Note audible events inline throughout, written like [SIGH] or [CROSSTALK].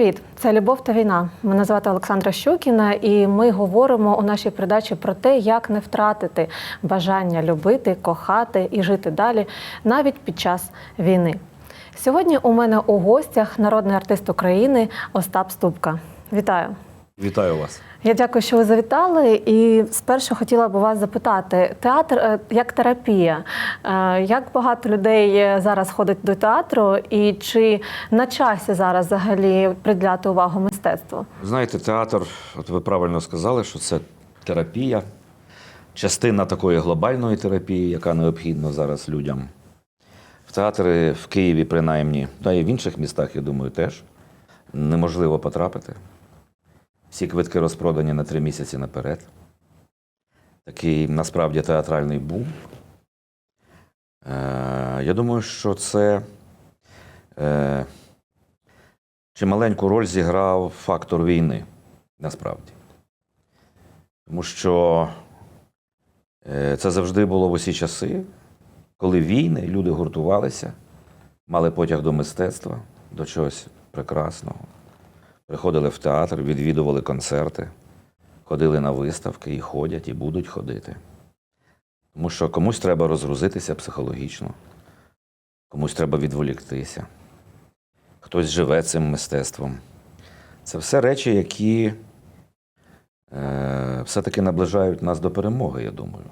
Привіт! Це Любов та війна. Мене звати Олександра Щукіна, і ми говоримо у нашій передачі про те, як не втратити бажання любити, кохати і жити далі навіть під час війни. Сьогодні у мене у гостях народний артист України Остап Ступка. Вітаю! Вітаю вас. Я дякую, що ви завітали. І спершу хотіла б вас запитати: театр е, як терапія. Е, Як багато людей е, зараз ходить до театру, і чи на часі зараз взагалі приділяти увагу мистецтву? Знаєте, театр, от ви правильно сказали, що це терапія, частина такої глобальної терапії, яка необхідна зараз людям. В театри в Києві, принаймні, та і в інших містах, я думаю, теж неможливо потрапити. Всі квитки розпродані на три місяці наперед. Такий насправді театральний бум. Е, я думаю, що це е, чималеньку роль зіграв фактор війни, насправді. Тому що е, це завжди було в усі часи, коли війни, люди гуртувалися, мали потяг до мистецтва, до чогось прекрасного. Приходили в театр, відвідували концерти, ходили на виставки і ходять, і будуть ходити. Тому що комусь треба розгрузитися психологічно, комусь треба відволіктися хтось живе цим мистецтвом. Це все речі, які е, все-таки наближають нас до перемоги, я думаю.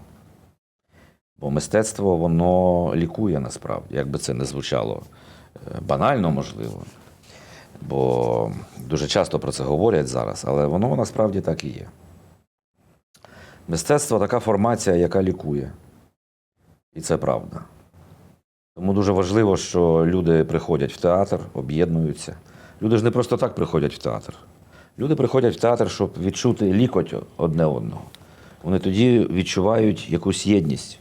Бо мистецтво воно лікує насправді, як би це не звучало е, банально, можливо. Бо дуже часто про це говорять зараз, але воно насправді так і є. Мистецтво така формація, яка лікує. І це правда. Тому дуже важливо, що люди приходять в театр, об'єднуються. Люди ж не просто так приходять в театр. Люди приходять в театр, щоб відчути лікоть одне одного. Вони тоді відчувають якусь єдність.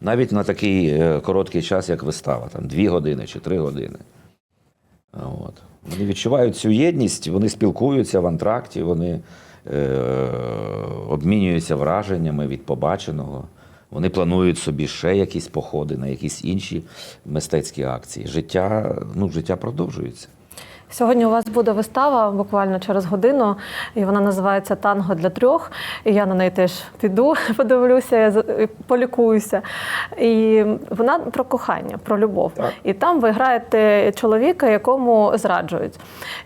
Навіть на такий е, короткий час, як вистава, там дві години чи три години. От. Вони відчувають цю єдність, вони спілкуються в антракті, вони е, обмінюються враженнями від побаченого. Вони планують собі ще якісь походи на якісь інші мистецькі акції. Життя, ну, життя продовжується. Сьогодні у вас буде вистава буквально через годину, і вона називається Танго для трьох. І я на неї теж піду, [LAUGHS] подивлюся, я полікуюся. І вона про кохання, про любов. Так. І там ви граєте чоловіка, якому зраджують.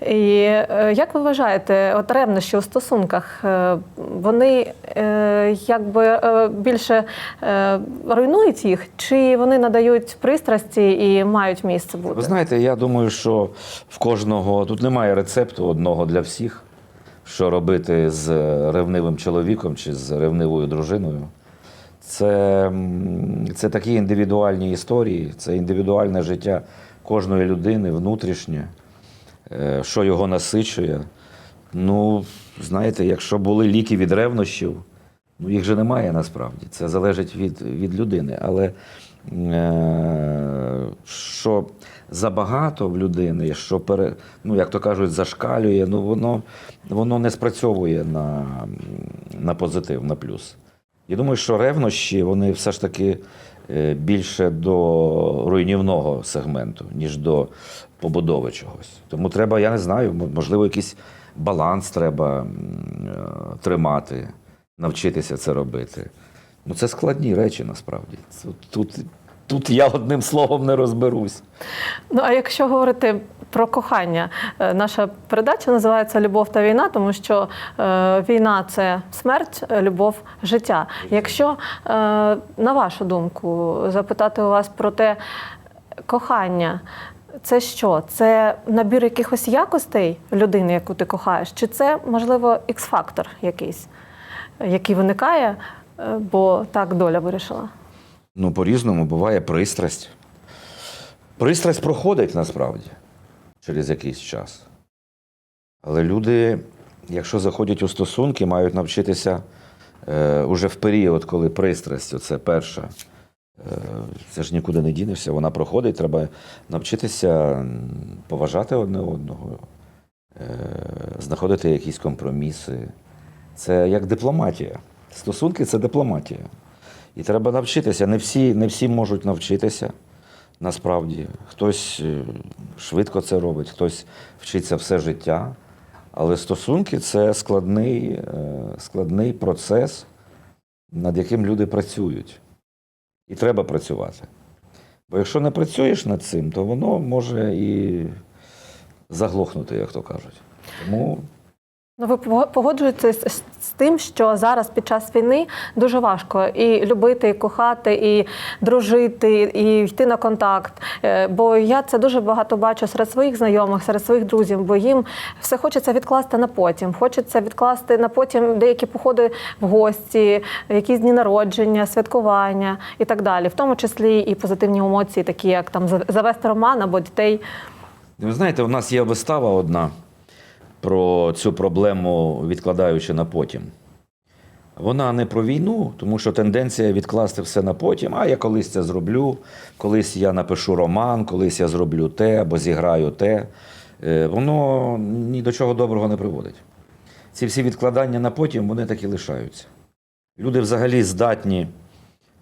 І е, як ви вважаєте, от ревнощі у стосунках, е, вони е, якби більше руйнують їх, чи вони надають пристрасті і мають місце бути? Ви знаєте, я думаю, що в кожного тут немає рецепту одного для всіх, що робити з ревнивим чоловіком чи з ревнивою дружиною. Це, це такі індивідуальні історії, це індивідуальне життя кожної людини, внутрішнє, е, що його насичує. Ну, знаєте, якщо були ліки від ревнощів, ну їх же немає насправді. Це залежить від, від людини. Але що забагато в людини, що пере, ну, як то кажуть, зашкалює, ну воно, воно не спрацьовує на, на позитив, на плюс. Я думаю, що ревнощі вони все ж таки е, більше до руйнівного сегменту, ніж до побудови чогось. Тому треба, я не знаю, можливо, якийсь баланс треба е, тримати, навчитися це робити. Ну, це складні речі насправді. Тут, тут я одним словом не розберусь. Ну а якщо говорити про кохання, е, наша передача називається Любов та війна, тому що е, війна це смерть, любов життя. Якщо, е, на вашу думку, запитати у вас про те, кохання. Це що? Це набір якихось якостей людини, яку ти кохаєш, чи це, можливо, ікс-фактор якийсь, який виникає, бо так доля вирішила? Ну, по-різному буває пристрасть. Пристрасть проходить насправді через якийсь час. Але люди, якщо заходять у стосунки, мають навчитися е, уже в період, коли пристрасть, оце перша, е, це ж нікуди не дінешся, вона проходить, треба навчитися поважати одне одного, е, знаходити якісь компроміси. Це як дипломатія. Стосунки це дипломатія. І треба навчитися. Не всі, не всі можуть навчитися. насправді. Хтось е, швидко це робить, хтось вчиться все життя. Але стосунки це складний, е, складний процес, над яким люди працюють. І треба працювати. Бо якщо не працюєш над цим, то воно може і заглохнути, як то кажуть. Тому Ну, ви пого- погоджуєтесь з- з тим, що зараз під час війни дуже важко і любити, і кохати, і дружити, і йти на контакт. Е, Бо я це дуже багато бачу серед своїх знайомих, серед своїх друзів, бо їм все хочеться відкласти на потім. Хочеться відкласти на потім деякі походи в гості, якісь дні народження, святкування і так далі, в тому числі і позитивні емоції, такі як там завести роман або дітей. Ви знаєте, у нас є вистава одна про цю проблему, відкладаючи на потім. Вона не про війну, тому що тенденція відкласти все на потім. А я колись це зроблю, колись я напишу роман, колись я зроблю те або зіграю те. Е, Воно ні до чого доброго не приводить. Ці всі відкладання на потім вони так і лишаються. Люди взагалі здатні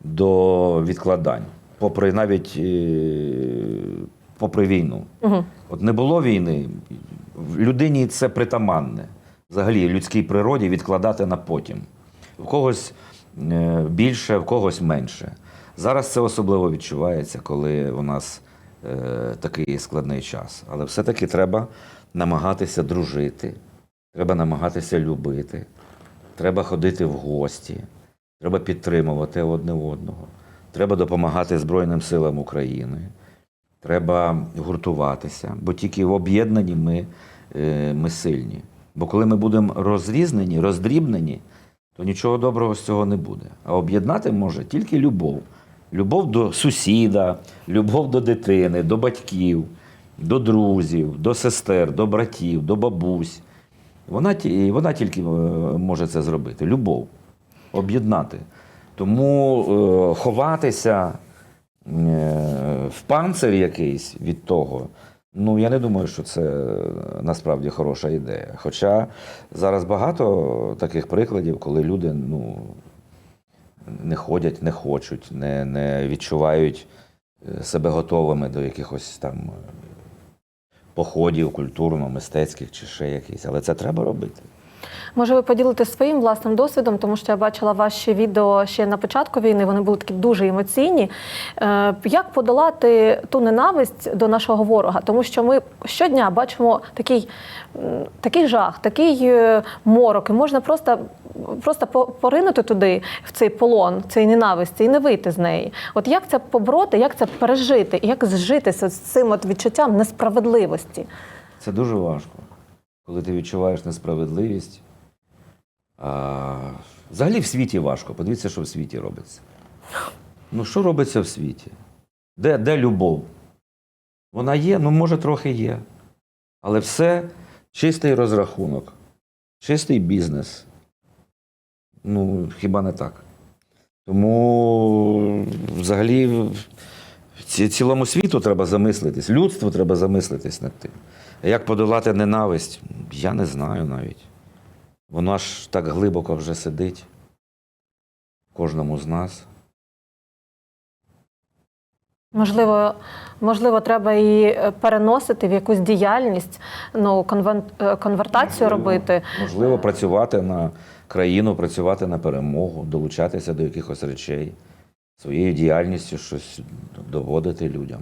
до відкладань, попри навіть е, попри війну. Угу. От не було війни, людині це притаманне. Взагалі, людській природі відкладати на потім. В когось е, більше, в когось менше. Зараз це особливо відчувається, коли у нас е, такий складний час. Але все-таки треба намагатися дружити, треба намагатися любити, треба ходити в гості, треба підтримувати одне одного, треба допомагати Збройним силам України. Треба гуртуватися, бо тільки в об'єднанні ми, е, ми сильні. Бо коли ми будемо розрізнені, роздрібнені, то нічого доброго з цього не буде. А об'єднати може тільки любов. Любов до сусіда, любов до дитини, до батьків, до друзів, до сестер, до братів, до бабусь. Вона, вона тільки е, може це зробити. Любов. Об'єднати. Тому е, ховатися в панцир якийсь від того. Ну, я не думаю, що це насправді хороша ідея. Хоча зараз багато таких прикладів, коли люди ну, не ходять, не хочуть, не, не відчувають е, себе готовими до якихось там е, походів культурно-мистецьких чи ще якихось. Але це треба робити. Може, ви поділитесь своїм власним досвідом, тому що я бачила ваші відео ще на початку війни. Вони були такі дуже емоційні. Е, Як подолати ту ненависть до нашого ворога? Тому що ми щодня бачимо такий, такий жах, такий е, морок, і можна просто. Просто поринути туди, в цей полон, цей ненависті, і не вийти з неї. От як це побороти, як це пережити, як зжитися з цим от відчуттям несправедливості? Це дуже важко, коли ти відчуваєш несправедливість. А, взагалі в світі важко. Подивіться, що в світі робиться. Ну, що робиться в світі? Де, де любов? Вона є, ну, може, трохи є. Але все чистий розрахунок, чистий бізнес. Ну, хіба не так? Тому взагалі цілому світу треба замислитись, людству треба замислитись над тим. Як подолати ненависть? Я не знаю навіть. Воно ж так глибоко вже сидить в кожному з нас. Можливо, можливо, треба її е, переносити в якусь діяльність, ну конвен- е, конвертацію робити. Можливо, працювати на країну, працювати на перемогу, долучатися до якихось речей, своєю діяльністю щось доводити людям.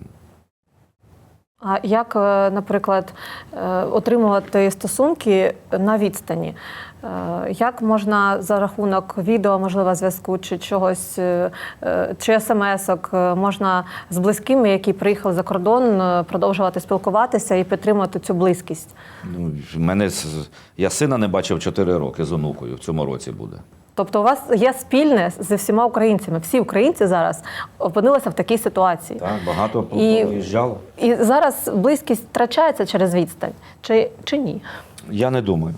А як, е, наприклад, е, отримувати стосунки на відстані? Е, Як можна за рахунок відео, можливо, зв'язку чи чогось, е, е, чи смс-ок, можна з близькими, які приїхали за кордон, продовжувати спілкуватися і підтримувати цю близькість? Ну, мене я сина не бачив 4 роки з онукою в цьому році буде. Тобто, у вас є спільне зі всіма українцями. Всі українці зараз опинилися в такій ситуації. Так, багато І-. І зараз близькість втрачається через відстань, чи, чи ні? Я не думаю.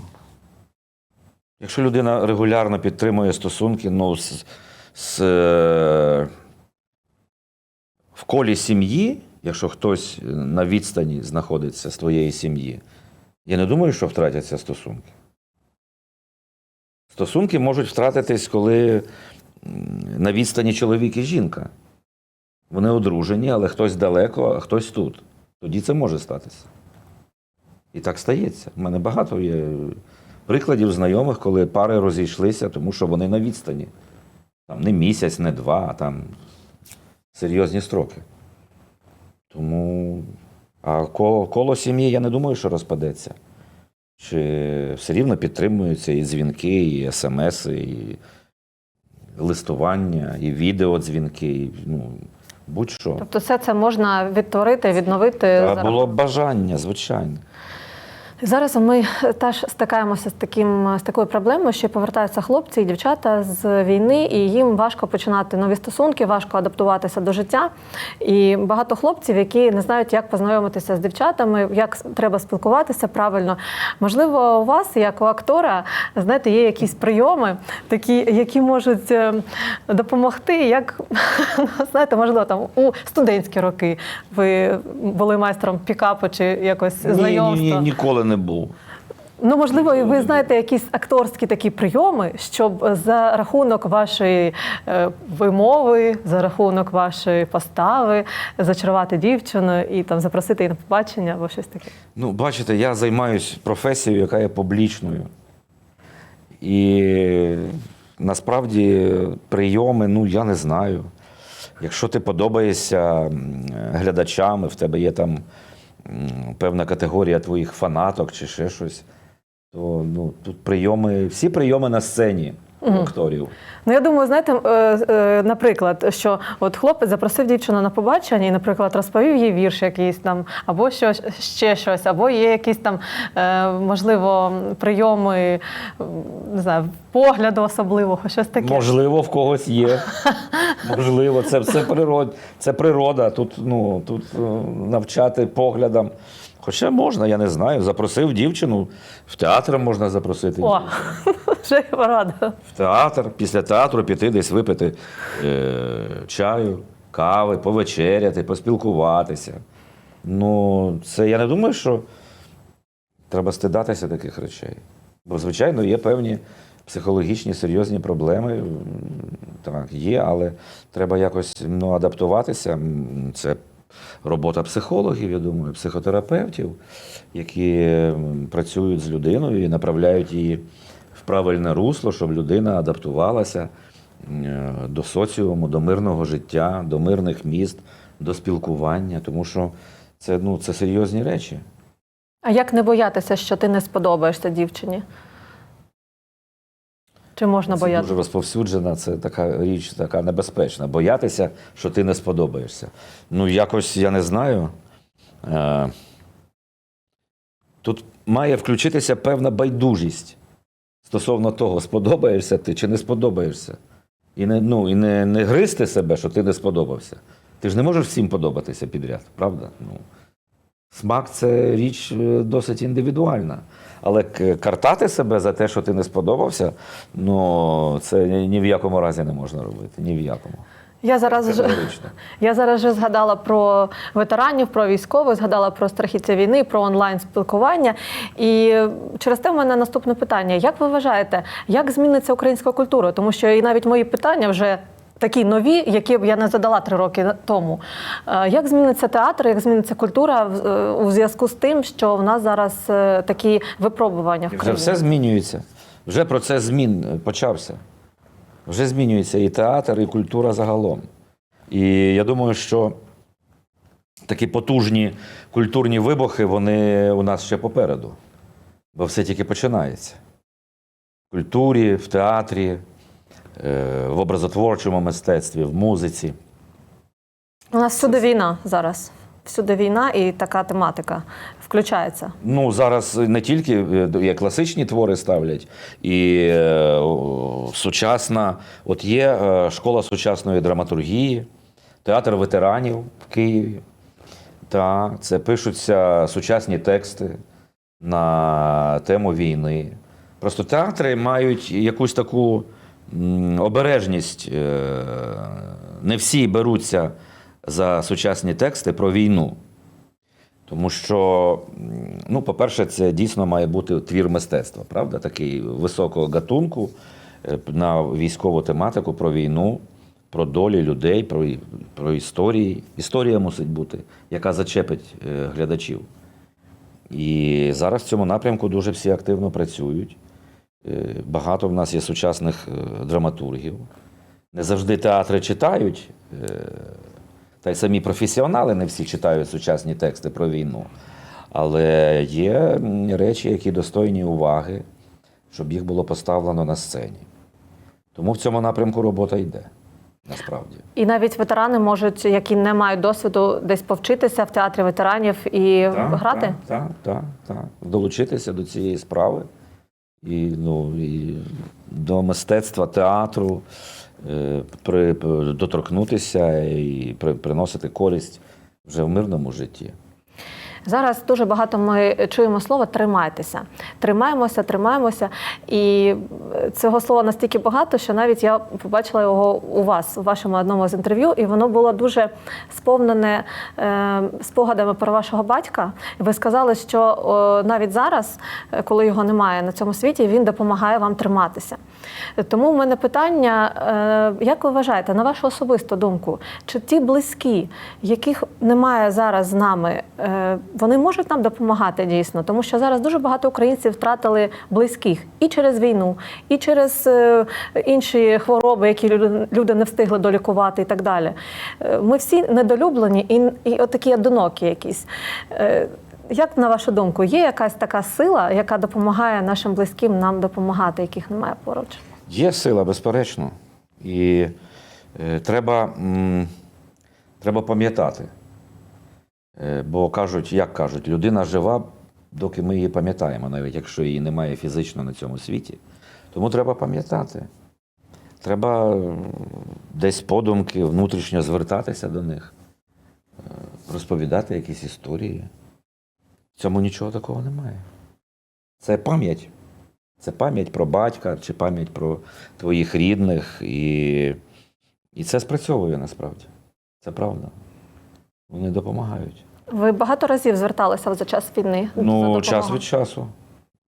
Якщо людина регулярно підтримує стосунки, ну, з, з, е, в колі сім'ї, якщо хтось на відстані знаходиться з твоєї сім'ї, я не думаю, що втратяться стосунки. Стосунки можуть втратитись, коли на відстані чоловік і жінка. вони одружені, але хтось далеко, а хтось тут. Тоді це може статися. І так стається. У мене багато є прикладів знайомих, коли пари розійшлися, тому що вони на відстані. Там не місяць, не два, а там серйозні строки. Тому а коло, коло сім'ї я не думаю, що розпадеться. Чи все рівно підтримуються і дзвінки, і смс, і листування, і відеодзвінки, і, ну, будь-що. Тобто все це можна відтворити, відновити. Та було б бажання, звичайно. Зараз ми теж стикаємося з таким з такою проблемою, що повертаються хлопці і дівчата з війни, і їм важко починати нові стосунки, важко адаптуватися до життя. І багато хлопців, які не знають, як познайомитися з дівчатами, як треба спілкуватися правильно. Можливо, у вас, як у актора, знаєте, є якісь прийоми, такі, які можуть е, допомогти, як [LAUGHS] знаєте, можливо, там у студентські роки ви були майстром пікапу чи якось Ні, ні, знайомства. ні, ніколи не був. Ну, можливо, і ви знаєте якісь акторські такі прийоми, щоб за рахунок вашої е, вимови, за рахунок вашої постави зачарувати дівчину і там запросити її на побачення або щось таке. Ну, бачите, я займаюся професією, яка є публічною. І насправді прийоми, ну я не знаю. Якщо ти подобаєшся глядачам, і в тебе є там певна категорія твоїх фанаток чи ще щось, то ну, тут прийоми, всі прийоми на сцені акторів. Ну, я думаю, знаєте, е, е, наприклад, що от хлопець запросив дівчину на побачення і, наприклад, розповів їй вірш якийсь там, або щось, ще щось, або є якісь там, е, можливо, прийоми, не знаю, погляду особливого, щось таке. Можливо, в когось є. [LAUGHS] Можливо, це все природ, це природа. Тут, ну, тут навчати поглядам. Хоча можна, я не знаю. Запросив дівчину, в театр можна запросити. О, [LAUGHS] вже я порада. В театр, після театру піти десь випити е, чаю, кави, повечеряти, поспілкуватися. Ну, це я не думаю, що треба стидатися таких речей. Бо, звичайно, є певні психологічні серйозні проблеми. Так, є, але треба якось ну, адаптуватися. Це робота психологів, я думаю, психотерапевтів, які працюють з людиною і направляють її в правильне русло, щоб людина адаптувалася до соціуму, до мирного життя, до мирних міст, до спілкування, тому що це, ну, це серйозні речі. А як не боятися, що ти не сподобаєшся дівчині? Чи можна Це боятися? дуже розповсюджена, це така річ, така небезпечна. Боятися, що ти не сподобаєшся. Ну, якось я не знаю. Е, Тут має включитися певна байдужість стосовно того, сподобаєшся ти чи не сподобаєшся. І не, ну, і не, не гризти себе, що ти не сподобався. Ти ж не можеш всім подобатися підряд, правда? Ну, смак це річ е, досить індивідуальна. Але картати себе за те, що ти не сподобався, ну це ні в якому разі не можна робити. Ні в якому. Я зараз вже [LAUGHS] я зараз вже згадала про ветеранів, про військових, згадала про страхіття війни, про онлайн спілкування. І через те в мене наступне питання: як ви вважаєте, як зміниться українська культура? Тому що і навіть мої питання вже. Такі нові, які б я не задала три роки тому. Е, Як зміниться театр, як зміниться культура е, у зв'язку з тим, що в нас зараз е, такі випробування в Вже все змінюється. Вже процес змін почався. Вже змінюється і театр, і культура загалом. І я думаю, що такі потужні культурні вибухи, вони у нас ще попереду. Бо все тільки починається. В культурі, в театрі, в образотворчому мистецтві, в музиці. У нас всюди війна зараз. Всюди війна і така тематика включається. Ну, зараз не тільки е, є класичні твори ставлять, і е, сучасна, от є е, школа сучасної драматургії, театр ветеранів в Києві. Та, це пишуться сучасні тексти на тему війни. Просто театри мають якусь таку обережність. е, Не всі беруться за сучасні тексти про війну. Тому що, ну, по-перше, це дійсно має бути твір мистецтва, правда? Такий високого гатунку е, на військову тематику про війну. про долі людей, про, про історії. Історія мусить бути, яка зачепить е, глядачів. І зараз в цьому напрямку дуже всі активно працюють. Е, Багато в нас є сучасних е, драматургів. Не завжди театри читають, е, та й самі професіонали не всі читають сучасні тексти про війну. Але є речі, які достойні уваги, щоб їх було поставлено на сцені. Тому в цьому напрямку робота йде, насправді. І навіть ветерани можуть, які не мають досвіду, десь повчитися в театрі ветеранів і грати. Так, так, так, так. Долучитися до цієї справи. І, ну, і до мистецтва театру е, при, доторкнутися і при, приносити користь вже в мирному житті. Зараз дуже багато ми чуємо слово тримайтеся. Тримаємося, тримаємося. І цього слова настільки багато, що навіть я побачила його у вас у вашому одному з інтерв'ю, і воно було дуже сповнене е, спогадами про вашого батька. Ви сказали, що о, навіть зараз, е, коли його немає на цьому світі, він допомагає вам триматися. Тому в мене питання: е, як ви вважаєте, на вашу особисту думку, чи ті близькі, яких немає зараз з нами, е, вони можуть нам допомагати дійсно? Тому що зараз дуже багато українців втратили близьких і через війну, і через е, інші хвороби, які люди, не встигли долікувати, і так далі. Е, Ми всі недолюблені і, і отакі одинокі якісь. Е, Як на вашу думку, є якась така сила, яка допомагає нашим близьким нам допомагати, яких немає поруч? Є сила, безперечно. І е, треба, м, треба пам'ятати. Е, бо кажуть, як кажуть, людина жива, доки ми її пам'ятаємо, навіть якщо її немає фізично на цьому світі. Тому треба пам'ятати. Треба е, десь подумки внутрішньо звертатися до них, е, розповідати якісь історії. В цьому нічого такого немає. Це пам'ять. Це пам'ять про батька чи пам'ять про твоїх рідних. І, і це спрацьовує насправді. Це правда. Вони допомагають. Ви багато разів зверталися за час війни? Ну, допомогою? час від часу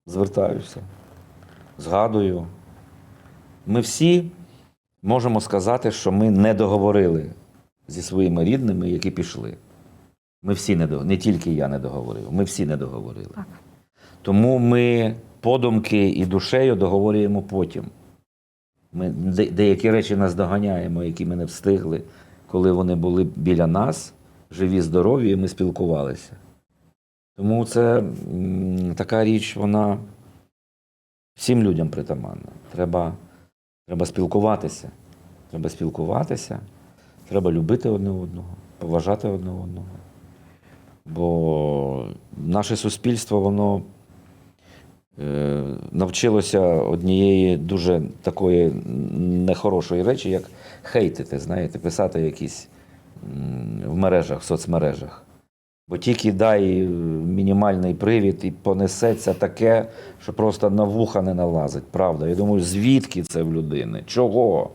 звертаюся, згадую. Ми всі можемо сказати, що ми не договорили зі своїми рідними, які пішли. Ми всі не договорили. Не тільки я не договорив, ми всі не договорили. Так. Тому ми подумки і душею договорюємо потім. Ми деякі речі нас доганяємо, які ми не встигли, коли вони були біля нас, живі, здорові, і ми спілкувалися. Тому це така річ, вона всім людям притаманна. Треба, треба спілкуватися. Треба спілкуватися, треба любити одне одного, поважати одне одного. Бо наше суспільство, воно е, навчилося однієї дуже такої нехорошої речі, як хейтити, знаєте, писати якісь в мережах, в соцмережах. Бо тільки дай мінімальний привід і понесеться таке, що просто на вуха не налазить. Правда. Я думаю, звідки це в людини? Чого?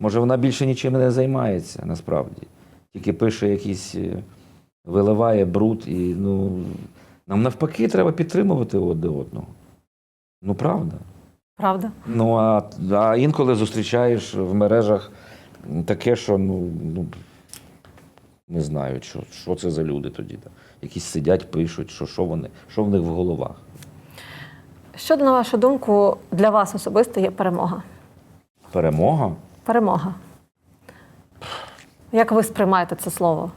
Може, вона більше нічим не займається насправді. Тільки пише якісь, е, виливає бруд і ну. Нам навпаки треба підтримувати одне одного. Ну, правда. Правда? Ну, а, а інколи зустрічаєш в мережах таке, що ну, ну не знаю, що, що це за люди тоді. да. Якісь сидять, пишуть, що, що вони, що в них в головах. Що, на вашу думку, для вас особисто є перемога? Перемога. Перемога. Як ви сприймаєте це слово?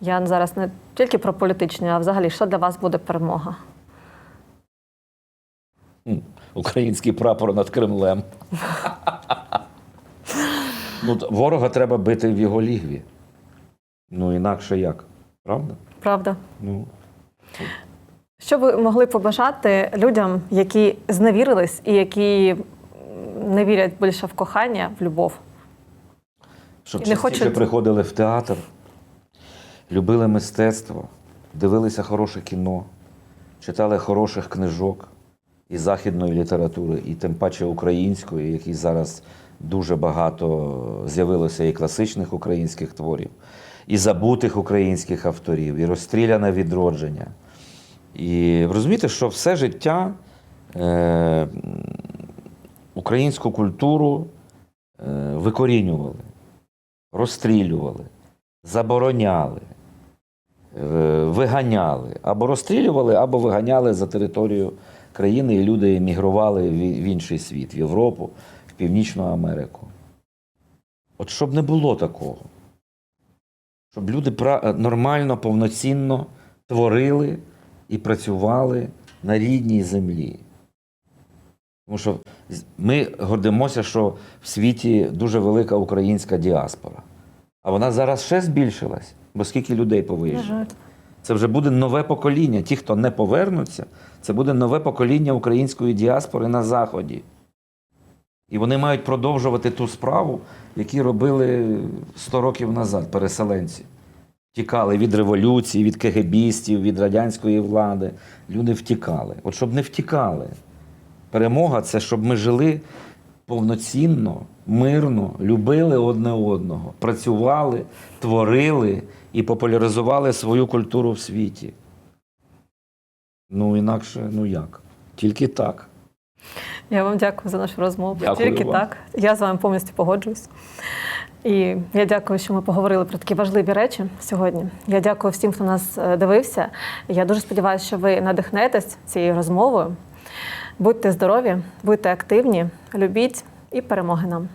Я зараз не тільки про політичні, а взагалі, що для вас буде перемога? Український прапор над Кремлем. [LAUGHS] ну, ворога треба бити в його лігві. Ну, інакше як? Правда? Правда? Ну, Що ви могли побажати людям, які зневірились і які не вірять більше в кохання, в любов? Щоб І не хочуть- приходили в театр, любили мистецтво, дивилися хороше кіно, читали хороших книжок і західної літератури, і тим паче української, якій зараз дуже багато з'явилося і класичних українських творів, і забутих українських авторів, і розстріляне відродження. І розумієте, що все життя е, українську культуру е, викорінювали. розстрілювали, забороняли, е, виганяли, або розстрілювали, або виганяли за територію країни, і люди емігрували в в інший світ, в Європу, в Північну Америку. От щоб не було такого. Щоб люди пра- нормально, повноцінно творили і працювали на рідній землі. Тому що ми гордимося, що в світі дуже велика українська діаспора. А вона зараз ще збільшилась, бо скільки людей жаль. Це вже буде нове покоління. Ті, хто не повернуться, це буде нове покоління української діаспори на Заході. І вони мають продовжувати ту справу, яку робили 100 років назад переселенці. Втікали від революції, від кегебістів, від радянської влади. Люди втікали. От щоб не втікали. Перемога це щоб ми жили повноцінно, мирно, любили одне одного, працювали, творили і популяризували свою культуру в світі. Ну, інакше, ну як? Тільки так. Я вам дякую за нашу розмову. Дякую Тільки вам. так. Я з вами повністю погоджуюсь. І я дякую, що ми поговорили про такі важливі речі сьогодні. Я дякую всім, хто нас е, дивився. Я дуже сподіваюся, що ви надихнетесь цією розмовою. Будьте здорові, будьте активні, любіть і перемоги нам.